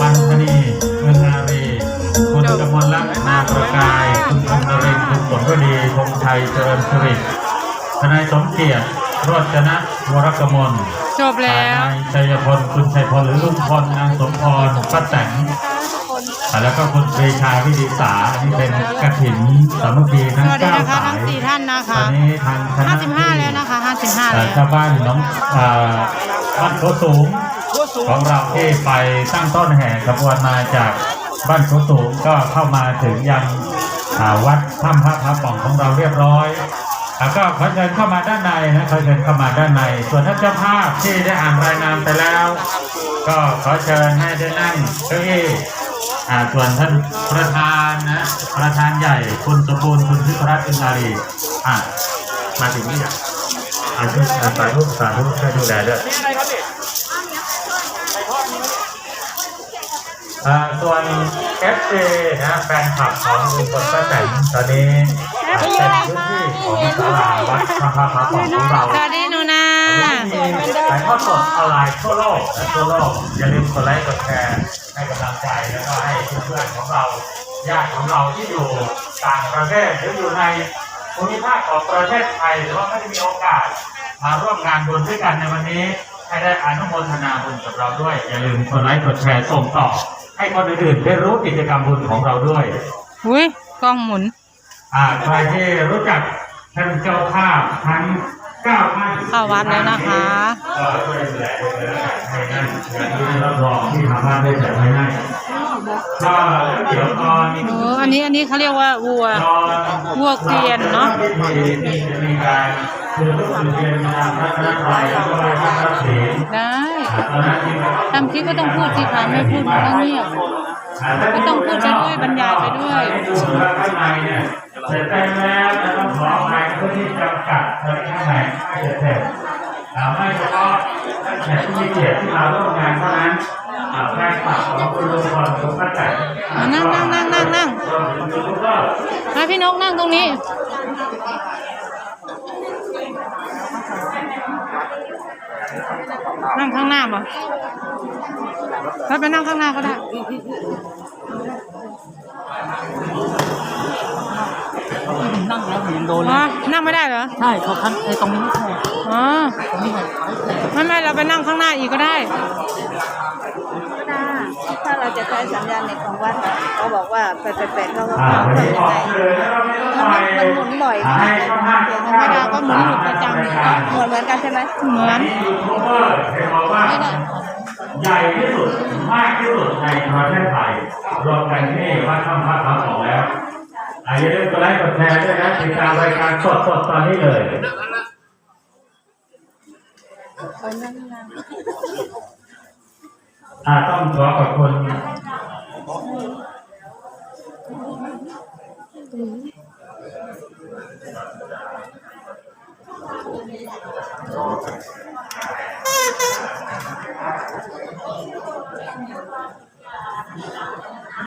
วันพนีเงินนารีคุณกมลรัตน์นาประกาย คุณอมรินทร์คุณสมฤดีธงชัยเจริญสิริทนายสมเกียรติโรจนะวรกมลจบแล้วนายชัยพลคุณชัยพลหรือลุงพลนางสมพรป้าแตงแล้วก็คุณปรีชาวิดิสาอันนี้เป็นกระถินสามัคคีสทั้งวัสดีเก้านะคะสาทั้งยสี่ท่านนะตคะอนนี้ทางคณะ55แล้วนะคะ55เอ่แล้อวชาวบ้านน้องเอ่อบ้านโคสูง ของเราที่ไปตั้งต้นแห่ขบวนมาจากบ้านโคสูงก็เข้ามาถึงยังวัดถ้ำพระพระป่องของเราเรียบร้อยแล้วก็ขอเชิญเข้ามาด้านในนะขอเชิญเข้ามาด้านใน ส่วนท่านเจ้าภาพที่ได้อ่านรายงานไปแล้ว ก็ขอเชิญให้ได้นั่งเก้าอี้อ่ส่วนท่านประธานนะประธานใหญ่คุณสมบูรณ์คุณพิพรัตน์อินนารีอะมาถึงนี่อะอาช่วยสาธุสาธุช่วยดูแลด้วย ส่วน FC นะแฟนคลับของลุงพลป้าแตนตอนนี้อ่าเป็นพื้นที่ของศาลาวัดพระพาพระของของเราสวัสดีหนูนามีถ่ายทอดสดออนไลน์ทั่วโลกและทั่วโลกอย่าลืมกดไลค์กดแชร์ให้กำลังใจแล้วก็ให้เพื่อนๆของเราญาติของเราที่อยู่ต่างประเทศหรืออยู่ในภูมิภาคของประเทศไทยหรือว่าไม่ได้มีโอกาสมาร่วมงานบุญด้วยกันในวันนี้ ให้ได้อนุโมทนาบุญกับเราด้วย อย่าลืมกดไลค์กดแชร์ส่งต่อ ให้คนอื่นๆได้รู้กิจกรรมบุญของเราด้วย อุ้ยกล้องหมุน อ่าใครที่รู้จักท่านเจ้าภาพทั้งเก้าท่านเข้าวัดแล้วนะคะ ก็ช่วยดูแลด้วยนะครับให้นั่นอย่างที่รับรองที่ทางบ้านได้จัดไว้ให้ก็เดี๋ยวตอนโอ้อันนี้อันนี้เขาเรียกว่าวัว ตอนวัวเกวียนเนอะพิธีที่จะมีการ คือลูกคือเรียนมาพระนครแล้วก็ไหว้พระรับศีลได้อ่าตอนนั้นที่ทำคลิปก็ต้องพูดสิคะไม่พูดมันก็เงียบก็ต้องพูดไปด้วยบรรยายไปด้วยให้ดูว่าข้างในเนี่ยเสร็จไปแล้วจะต้องขออภัยเพื่อที่จำกัดในข้างในให้เสร็จเสร็จอ่าไม่เฉพาะท่านแขกผู้มีเกียรติที่มาร่วมงานเท่านั้นอ่าแฟนคลับของคุณลุงพลคุณป้าแตนอะนั่งนั่งนั่งนั่งนั่งรวมถึงยูทูบเบอร์มาพี่นกนั่งตรงนี้ นั่งข้างหน้าป่ะถ้าไปนั่งข้างหน้าก็ได้ ผมนั่งแล้วผมยังโดนเลอ๋อยนั่งไม่ได้เหรอ ใช่เขาคันไอ้ตรงนี้ไม่แพ้อ๋อ ตรงนี้ไม่แพ้ไม่ไม่เราไปนั่งข้างหน้าอีกก็ได้ ถ้าเราจะใช้สัญญาณเน็ตของวัดอะเขาบอกว่าแปลกๆเขาก็อ่าเขาวันทำนี้ยังบอไงกเลยนะครับไม่ต้องไปมันหมุนบ่อยอ่าให้ข้างหน้าธรรมดาก็หมุนอยู่ประจำเหมือนเหมือนกันใช่ไหมเหมือนนี่ยูทูบเบอร์เห็นบอกว่าใหญ่ที่สุด มากที่สุดในประเทศไทยรวมกันที่วัดถ้ำพระพระของแล้ว อาย่าลืมกดไลค์กดแชร์ด้วยนะติดตามรายการสดสดตอนนี้เลยอานั่งนั่งอ่าต้องขอขอบคุณ